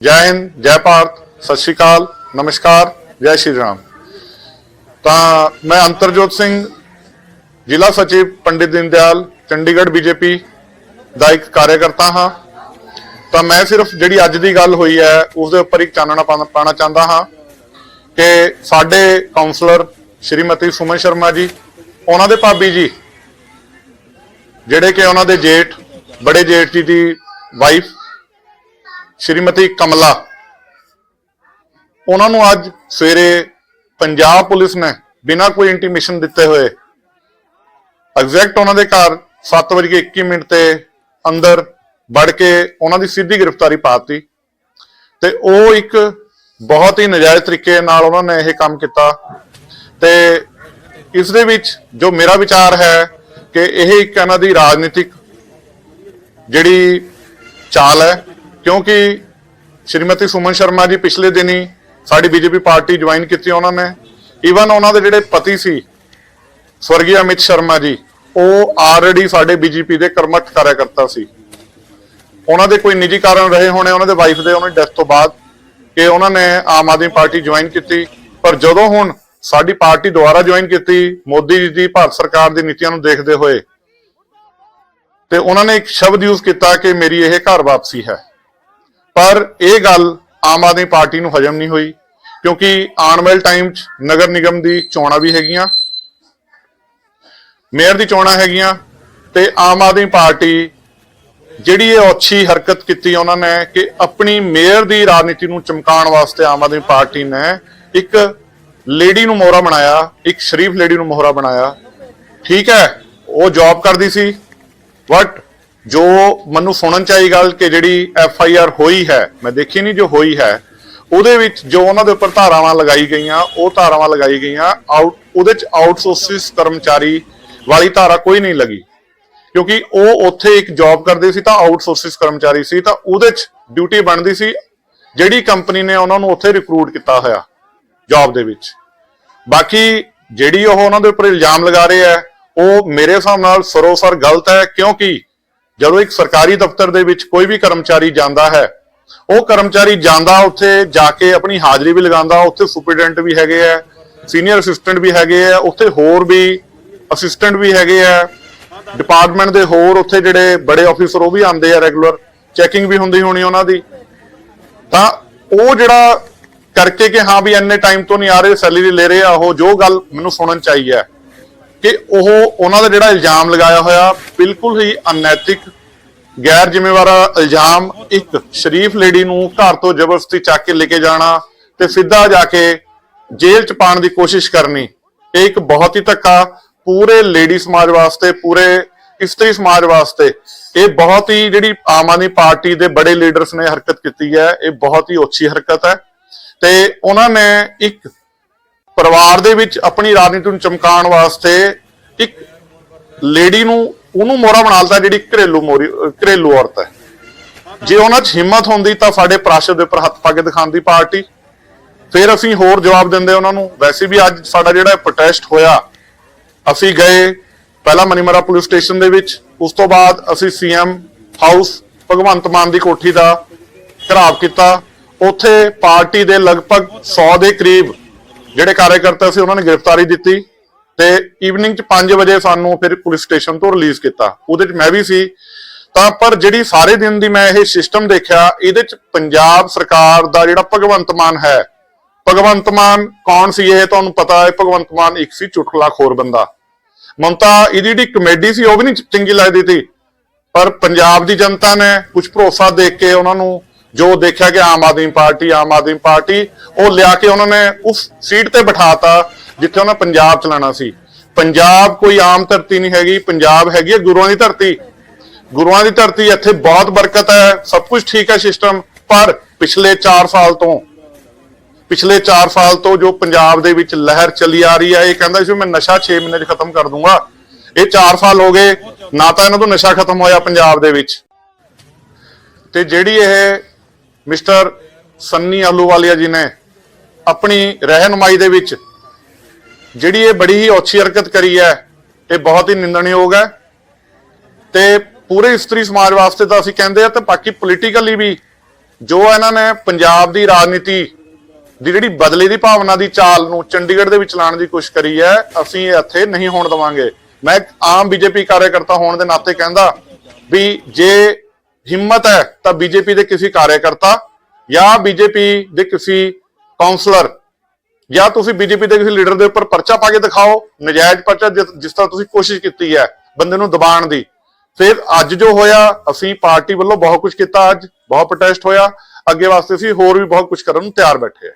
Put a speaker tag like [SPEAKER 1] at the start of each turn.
[SPEAKER 1] ਜੈ ਹਿੰਦ, ਜੈ ਭਾਰਤ, ਸਤਿ ਸ਼੍ਰੀ ਅਕਾਲ, ਨਮਸਕਾਰ, ਜੈ ਸ਼੍ਰੀ ਰਾਮ। ਤਾਂ ਮੈਂ ਅੰਤਰਜੋਤ ਸਿੰਘ, ਜ਼ਿਲ੍ਹਾ ਸਚਿਵ ਪੰਡਿਤ ਦੀਨ ਦਿਆਲ ਚੰਡੀਗੜ੍ਹ ਬੀਜੇਪੀ ਦਾ ਇੱਕ ਕਾਰਜਕਰਤਾ ਹਾਂ। ਤਾਂ ਮੈਂ ਸਿਰਫ ਜਿਹੜੀ ਅੱਜ ਦੀ ਗੱਲ ਹੋਈ ਹੈ ਉਸ ਦੇ ਉੱਪਰ ਇੱਕ ਚਾਨਣਾ ਪਾਉਣਾ ਪਾਉਣਾ ਚਾਹੁੰਦਾ ਹਾਂ ਕਿ ਸਾਡੇ ਕਾਉਂਸਲਰ ਸ਼੍ਰੀਮਤੀ ਸੁਮਨ ਸ਼ਰਮਾ ਜੀ, ਉਹਨਾਂ ਦੇ ਭਾਬੀ ਜੀ, ਜਿਹੜੇ ਕਿ ਉਹਨਾਂ ਦੇ ਜੇਠ, ਬੜੇ ਜੇਠ ਜੀ ਦੀ ਵਾਈਫ ਸ਼੍ਰੀਮਤੀ ਕਮਲਾ। ਉਹਨਾਂ ਨੂੰ ਅੱਜ ਸਵੇਰੇ ਪੰਜਾਬ ਪੁਲਿਸ ਨੇ ਬਿਨਾਂ ਕੋਈ ਇੰਟੀਮੇਸ਼ਨ ਦਿੱਤੇ ਹੋਏ ਐਗਜ਼ੈਕਟ ਉਹਨਾਂ ਦੇ ਘਰ 7:21 ਮਿੰਟ ਤੇ ਅੰਦਰ ਵੜ ਕੇ ਉਹਨਾਂ ਦੀ ਸਿੱਧੀ ਗ੍ਰਿਫਤਾਰੀ ਪਾਤੀ ਤੇ ਉਹ ਇੱਕ ਬਹੁਤ ਹੀ ਨਜਾਇਜ਼ ਤਰੀਕੇ ਨਾਲ ਉਹਨਾਂ ਨੇ ਇਹ ਕੰਮ ਕੀਤਾ ਤੇ ਇਸ ਦੇ ਵਿੱਚ ਜੋ ਮੇਰਾ ਵਿਚਾਰ ਹੈ ਕਿ ਇਹ ਇੱਕ ਇਹਨਾਂ ਦੀ ਰਾਜਨੀਤਿਕ ਜਿਹੜੀ ਚਾਲ ਹੈ ਕਿਉਂਕਿ ਸ਼੍ਰੀਮਤੀ ਸੁਮਨ ਸ਼ਰਮਾ ਜੀ ਪਿਛਲੇ ਦਿਨੀ ਸਾਡੀ ਬੀਜੇਪੀ ਪਾਰਟੀ ਜੁਆਇਨ ਕੀਤੀ ਉਹਨਾਂ ਨੇ। ਈਵਨ ਉਹਨਾਂ ਦੇ ਜਿਹੜੇ ਪਤੀ ਸੀ, ਸਵਰਗੀ ਅਮਿਤ ਸ਼ਰਮਾ ਜੀ, ਉਹ ਆਲਰੇਡੀ ਸਾਡੇ ਬੀਜੇਪੀ ਦੇ ਕਰਮਠ ਕਾਰਜਕਰਤਾ ਸੀ। ਉਹਨਾਂ ਦੇ ਕੋਈ ਨਿੱਜੀ ਕਾਰਨ ਰਹੇ ਹੋਣੇ, ਉਹਨਾਂ ਦੇ ਵਾਈਫ ਦੇ, ਉਹਨਾਂ ਦੀ ਡੈਥ ਤੋਂ ਬਾਅਦ ਕਿ ਉਹਨਾਂ ਨੇ ਆਮ ਆਦਮੀ ਪਾਰਟੀ ਜੁਆਇਨ ਕੀਤੀ। ਪਰ ਜਦੋਂ ਹੁਣ ਸਾਡੀ ਪਾਰਟੀ ਦੁਆਰਾ ਜੁਆਇਨ ਕੀਤੀ, ਮੋਦੀ ਜੀ ਦੀ ਭਾਰਤ ਸਰਕਾਰ ਦੀ ਨੀਤੀਆਂ ਨੂੰ ਦੇਖਦੇ ਹੋਏ, ਤੇ ਉਹਨਾਂ ਨੇ ਇੱਕ ਸ਼ਬਦ ਯੂਜ਼ ਕੀਤਾ ਕਿ ਮੇਰੀ ਇਹ ਘਰ ਵਾਪਸੀ ਹੈ। ਪਰ ਇਹ ਗੱਲ ਆਮ ਆਦਮੀ ਪਾਰਟੀ ਨੂੰ ਹਜਮ ਨਹੀਂ ਹੋਈ, ਕਿਉਂਕਿ ਆਉਣ ਵਾਲੇ ਟਾਈਮ 'ਚ ਨਗਰ ਨਿਗਮ ਦੀ ਚੋਣਾਂ ਵੀ ਹੈਗੀਆਂ ਮੇਅਰ ਦੀ ਚੋਣਾਂ ਹੈਗੀਆਂ ਤੇ ਆਮ ਆਦਮੀ ਪਾਰਟੀ ਜਿਹੜੀ ਇਹ ਅੱਛੀ ਹਰਕਤ ਕੀਤੀ ਉਹਨਾਂ ਨੇ ਕਿ ਆਪਣੀ ਮੇਅਰ ਦੀ ਰਾਜਨੀਤੀ ਨੂੰ ਚਮਕਾਉਣ ਵਾਸਤੇ ਆਮ ਆਦਮੀ ਪਾਰਟੀ ਨੇ ਇੱਕ ਲੇਡੀ ਨੂੰ ਮੋਹਰਾ ਬਣਾਇਆ, ਇੱਕ ਸ਼ਰੀਫ ਲੇਡੀ ਨੂੰ ਮੋਹਰਾ ਬਣਾਇਆ। ਠੀਕ ਹੈ, ਉਹ ਜੌਬ ਕਰਦੀ ਸੀ ਬਟ ਜੋ ਮੈਨੂੰ ਸੁਣਨ ਚ ਆਈ ਗੱਲ ਕਿ ਜਿਹੜੀ ਐਫ ਆਈ ਆਰ ਹੋਈ ਹੈ, ਮੈਂ ਦੇਖੀ ਨਹੀਂ ਜੋ ਹੋਈ ਹੈ, ਉਹਦੇ ਵਿੱਚ ਜੋ ਉਹਨਾਂ ਦੇ ਉੱਪਰ ਧਾਰਾਵਾਂ ਲਗਾਈ ਗਈਆਂ, ਉਹ ਧਾਰਾਵਾਂ ਲਗਾਈ ਗਈਆਂ, ਆਊਟ, ਉਹਦੇ ਚ ਆਊਟਸੋਰਸਿਸ ਕਰਮਚਾਰੀ ਵਾਲੀ ਧਾਰਾ ਕੋਈ ਨਹੀਂ ਲੱਗੀ। ਕਿਉਂਕਿ ਉਹ ਉੱਥੇ ਇੱਕ ਜੌਬ ਕਰਦੇ ਸੀ, ਤਾਂ ਆਊਟਸੋਰਸਿਸ ਕਰਮਚਾਰੀ ਸੀ, ਤਾਂ ਉਹਦੇ ਚ ਡਿਊਟੀ ਬਣਦੀ ਸੀ, ਜਿਹੜੀ ਕੰਪਨੀ ਨੇ ਉਹਨਾਂ ਨੂੰ ਉੱਥੇ ਰਿਕਰੂਟ ਕੀਤਾ ਹੋਇਆ ਜੌਬ ਦੇ ਵਿੱਚ। ਬਾਕੀ ਜਿਹੜੀ ਉਹ ਉਹਨਾਂ ਦੇ ਉੱਪਰ ਇਲਜ਼ਾਮ ਲਗਾ ਰਹੇ ਆ ਉਹ ਮੇਰੇ ਹਿਸਾਬ ਨਾਲ ਸਰੋਸਰ ਗਲਤ ਹੈ, ਕਿਉਂਕਿ ਜਦੋਂ ਇੱਕ ਸਰਕਾਰੀ ਦਫ਼ਤਰ ਦੇ ਵਿੱਚ ਕੋਈ ਵੀ ਕਰਮਚਾਰੀ ਜਾਂਦਾ ਹੈ, ਉਹ ਕਰਮਚਾਰੀ ਜਾਂਦਾ ਉੱਥੇ ਜਾ ਕੇ ਆਪਣੀ ਹਾਜ਼ਰੀ ਵੀ ਲਗਾਉਂਦਾ, ਉੱਥੇ ਸੁਪਰਡੈਂਟ ਵੀ ਹੈਗੇ ਆ, ਸੀਨੀਅਰ ਅਸਿਸਟੈਂਟ ਵੀ ਹੈਗੇ ਆ, ਉੱਥੇ ਹੋਰ ਵੀ ਅਸਿਸਟੈਂਟ ਵੀ ਹੈਗੇ ਆ, ਡਿਪਾਰਟਮੈਂਟ ਦੇ ਹੋਰ ਉੱਥੇ ਜਿਹੜੇ ਬੜੇ ਆਫੀਸਰ ਉਹ ਵੀ ਆਉਂਦੇ ਆ ਰੈਗੂਲਰ, ਚੈਕਿੰਗ ਵੀ ਹੁੰਦੀ ਹੋਣੀ ਉਹਨਾਂ ਦੀ। ਤਾਂ ਉਹ ਜਿਹੜਾ ਕਰਕੇ ਕਿ ਹਾਂ ਵੀ ਇੰਨੇ ਟਾਈਮ ਤੋਂ ਨਹੀਂ ਆ ਰਹੇ, ਸੈਲਰੀ ਲੈ ਰਹੇ ਆ, ਉਹ ਜੋ ਗੱਲ ਮੈਨੂੰ ਸੁਣਨ ਚਾਹੀ ਹੈ। ਕਿ ਉਹ ਉਹਨਾਂ ਦਾ ਜਿਹੜਾ ਇਲਜ਼ਾਮ ਲਗਾਇਆ ਹੋਇਆ ਬਿਲਕੁਲ ਹੀ ਅਨੈਤਿਕ, ਗੈਰ ਜ਼ਿੰਮੇਵਾਰ ਇਲਜ਼ਾਮ, ਇੱਕ ਸ਼ਰੀਫ ਲੇਡੀ ਨੂੰ ਘਰ ਤੋਂ ਜ਼ਬਰਦਸਤੀ ਚੱਕ ਕੇ ਲੈ ਕੇ ਜਾਣਾ ਤੇ ਸਿੱਧਾ ਜਾ ਕੇ ਜੇਲ੍ਹ ਚ ਪਾਉਣ ਦੀ ਕੋਸ਼ਿਸ਼ ਕਰਨੀ, ਇਹ ਇੱਕ ਬਹੁਤ ਹੀ ਧੱਕਾ ਪੂਰੇ ਲੇਡੀ ਸਮਾਜ ਵਾਸਤੇ, ਪੂਰੇ ਇਸਤਰੀ ਸਮਾਜ ਵਾਸਤੇ, ਇਹ ਬਹੁਤ ਹੀ ਜਿਹੜੀ ਆਮ ਆਦਮੀ ਪਾਰਟੀ ਦੇ ਬੜੇ ਲੀਡਰਸ ਨੇ ਹਰਕਤ ਕੀਤੀ ਹੈ, ਇਹ ਬਹੁਤ ਹੀ ਓਛੀ ਹਰਕਤ ਹੈ ਤੇ ਉਹਨਾਂ ਨੇ ਇੱਕ ਪਰਿਵਾਰ ਦੇ ਵਿੱਚ ਆਪਣੀ ਰਾਜਨੀਤੀ ਨੂੰ ਚਮਕਾਉਣ ਵਾਸਤੇ ਇੱਕ ਲੇਡੀ ਨੂੰ, ਉਹਨੂੰ ਮੋਹਰਾ ਬਣਾ ਲਤਾ ਜਿਹੜੀ ਘਰੇਲੂ ਮੋਰੀ ਘਰੇਲੂ ਔਰਤ ਹੈ। ਜੇ ਉਹਨਾਂ 'ਚ ਹਿੰਮਤ ਹੁੰਦੀ ਤਾਂ ਸਾਡੇ ਪ੍ਰਾਸ਼ਦ ਦੇ ਉੱਪਰ ਹੱਥ ਪਾ ਕੇ ਦਿਖਾਉਂਦੀ ਪਾਰਟੀ। ਫਿਰ ਅਸੀਂ ਹੋਰ ਜਵਾਬ ਦਿੰਦੇ ਉਹਨਾਂ ਨੂੰ, ਵੈਸੇ ਵੀ ਅੱਜ ਸਾਡਾ ਜਿਹੜਾ ਪ੍ਰੋਟੈਸਟ ਹੋਇਆ, ਅਸੀਂ ਗਏ ਪਹਿਲਾਂ ਮਨੀਮਰਾ ਪੁਲਿਸ ਸਟੇਸ਼ਨ ਦੇ ਵਿੱਚ, ਉਸ ਤੋਂ ਬਾਅਦ ਅਸੀਂ ਸੀਐਮ ਹਾਊਸ ਭਗਵੰਤ ਮਾਨ ਦੀ ਕੋਠੀ ਦਾ ਘਰਾਵ ਕੀਤਾ। ਉੱਥੇ ਪਾਰਟੀ ਦੇ ਲਗਭਗ 100 ਦੇ ਕਰੀਬ ਜਿਹੜੇ ਕਾਰਜਕਰਤਾ ਸੀ, ਉਹਨਾਂ ਨੇ ਗ੍ਰਿਫਤਾਰੀ ਦਿੱਤੀ ਤੇ ਈਵਨਿੰਗ ਚ 5 ਵਜੇ ਸਾਨੂੰ ਫਿਰ ਪੁਲਿਸ ਸਟੇਸ਼ਨ ਤੋਂ ਰਿਲੀਜ਼ ਕੀਤਾ। ਉਹਦੇ ਚ ਮੈਂ ਵੀ ਸੀ। ਤਾਂ ਪਰ ਜਿਹੜੀ ਸਾਰੇ ਦਿਨ ਦੀ ਮੈਂ ਇਹ ਸਿਸਟਮ ਦੇਖਿਆ, ਇਹਦੇ ਚ ਪੰਜਾਬ ਸਰਕਾਰ ਦਾ ਜਿਹੜਾ ਭਗਵੰਤ ਮਾਨ ਹੈ, ਭਗਵੰਤ ਮਾਨ ਕੌਣ ਸੀ ਇਹ ਤੁਹਾਨੂੰ ਪਤਾ ਹੈ? ਭਗਵੰਤ ਮਾਨ ਇੱਕ ਸੀ ਚੁਟਕਲਾਖੋਰ ਬੰਦਾ। ਮਮਤਾ, ਇਹਦੀ ਜਿਹੜੀ ਕਮੇਡੀ ਸੀ, ਉਹ ਵੀ ਨਹੀਂ ਚੰਗੀ ਲੱਗਦੀ ਸੀ। ਪਰ ਪੰਜਾਬ ਦੀ ਜਨਤਾ ਨੇ ਕੁਝ ਭਰੋਸਾ ਦੇ ਕੇ ਉਹਨਾਂ ਨੂੰ ਜੋ ਦੇਖਿਆ ਕਿ ਆਮ ਆਦਮੀ ਪਾਰਟੀ, ਆਮ ਆਦਮੀ ਪਾਰਟੀ, ਉਹ ਲਿਆ ਕੇ ਉਹਨਾਂ ਨੇ ਉਸ ਸੀਟ ਤੇ ਬਿਠਾਤਾ ਜਿੱਥੇ ਉਹਨਾਂ ਪੰਜਾਬ ਚਲਾਣਾ ਸੀ। ਪੰਜਾਬ ਕੋਈ ਆਮ ਧਰਤੀ ਨਹੀਂ ਹੈਗੀ, ਪੰਜਾਬ ਹੈਗੀ ਹੈ ਗੁਰੂਆਂ ਦੀ ਧਰਤੀ। ਗੁਰੂਆਂ ਦੀ ਧਰਤੀ ਇੱਥੇ ਬਹੁਤ ਬਰਕਤ ਹੈ, ਸਭ ਕੁਝ ਠੀਕ ਹੈ ਸਿਸਟਮ ਪਰ ਪਿਛਲੇ 4 ਸਾਲ ਤੋਂ, ਪਿਛਲੇ 4 ਸਾਲ ਤੋਂ ਜੋ ਪੰਜਾਬ ਦੇ ਵਿੱਚ ਲਹਿਰ ਚੱਲੀ ਆ ਰਹੀ ਹੈ, ਇਹ ਕਹਿੰਦਾ ਸੀ ਮੈਂ ਨਸ਼ਾ 6 ਮਹੀਨੇ 'ਚ ਖਤਮ ਕਰ ਦੂੰਗਾ। ਇਹ 4 ਸਾਲ ਹੋ ਗਏ, ਨਾ ਤਾਂ ਇਹਨਾਂ ਤੋਂ ਨਸ਼ਾ ਖਤਮ ਹੋਇਆ ਪੰਜਾਬ ਦੇ ਵਿੱਚ। ਤੇ ਜਿਹੜੀ ਇਹ ਮਿਸਟਰ ਸੰਨੀ ਆਲੂਵਾਲੀਆ ਜੀ ਨੇ ਆਪਣੀ ਰਹਿਨਮਾਈ ਦੇ ਵਿੱਚ ਜਿਹੜੀ ਇਹ ਬੜੀ ਹੀ ਔਛੀ ਹਰਕਤ ਕਰੀ ਹੈ, ਇਹ ਬਹੁਤ ਹੀ ਨਿੰਦਣਯੋਗ ਹੈ ਤੇ ਪੂਰੇ ਇਸਤਰੀ ਸਮਾਜ ਵਾਸਤੇ ਤਾਂ ਅਸੀਂ ਕਹਿੰਦੇ ਆ ਤੇ ਬਾਕੀ ਪੋਲੀਟੀਕਲੀ ਵੀ ਜੋ ਇਹਨਾਂ ਨੇ ਪੰਜਾਬ ਦੀ ਰਾਜਨੀਤੀ ਦੀ ਜਿਹੜੀ ਬਦਲੇ ਦੀ ਭਾਵਨਾ ਦੀ ਚਾਲ ਨੂੰ ਚੰਡੀਗੜ੍ਹ ਦੇ ਵਿੱਚ ਲਾਉਣ ਦੀ ਕੋਸ਼ਿਸ਼ ਕਰੀ ਹੈ, ਅਸੀਂ ਇਹ ਇੱਥੇ ਨਹੀਂ ਹੋਣ ਦਵਾਂਗੇ। ਮੈਂ ਇੱਕ ਆਮ ਬੀਜੇਪੀ ਕਾਰਜਕਰਤਾ ਹੋਣ ਦੇ ਨਾਤੇ ਕਹਿੰਦਾ ਵੀ ਜੇ ਹਿੰਮਤ ਹੈ ਤਾਂ ਬੀਜੇਪੀ ਦੇ ਕਿਸੇ ਕਾਰਜਕਰਤਾ ਜਾਂ ਬੀਜੇਪੀ ਦੇ ਕਿਸੇ ਕਾਉਂਸਲਰ ਜਾਂ ਤੁਸੀਂ ਬੀਜੇਪੀ ਦੇ ਕਿਸੇ ਲੀਡਰ ਦੇ ਉੱਪਰ ਪਰਚਾ ਪਾ ਕੇ ਦਿਖਾਓ, ਨਜਾਇਜ਼ ਪਰਚਾ ਜਿਸ ਤਰ੍ਹਾਂ ਤੁਸੀਂ ਕੋਸ਼ਿਸ਼ ਕੀਤੀ ਹੈ ਬੰਦੇ ਨੂੰ ਦਬਾਉਣ ਦੀ। ਫਿਰ ਅੱਜ ਜੋ ਹੋਇਆ, ਅਸੀਂ ਪਾਰਟੀ ਵੱਲੋਂ ਬਹੁਤ ਕੁਝ ਕੀਤਾ ਅੱਜ, ਬਹੁਤ ਪ੍ਰੋਟੈਸਟ ਹੋਇਆ। ਅੱਗੇ ਵਾਸਤੇ ਅਸੀਂ ਹੋਰ ਵੀ ਬਹੁਤ ਕੁਝ ਕਰਨ ਨੂੰ ਤਿਆਰ ਬੈਠੇ ਹਾਂ।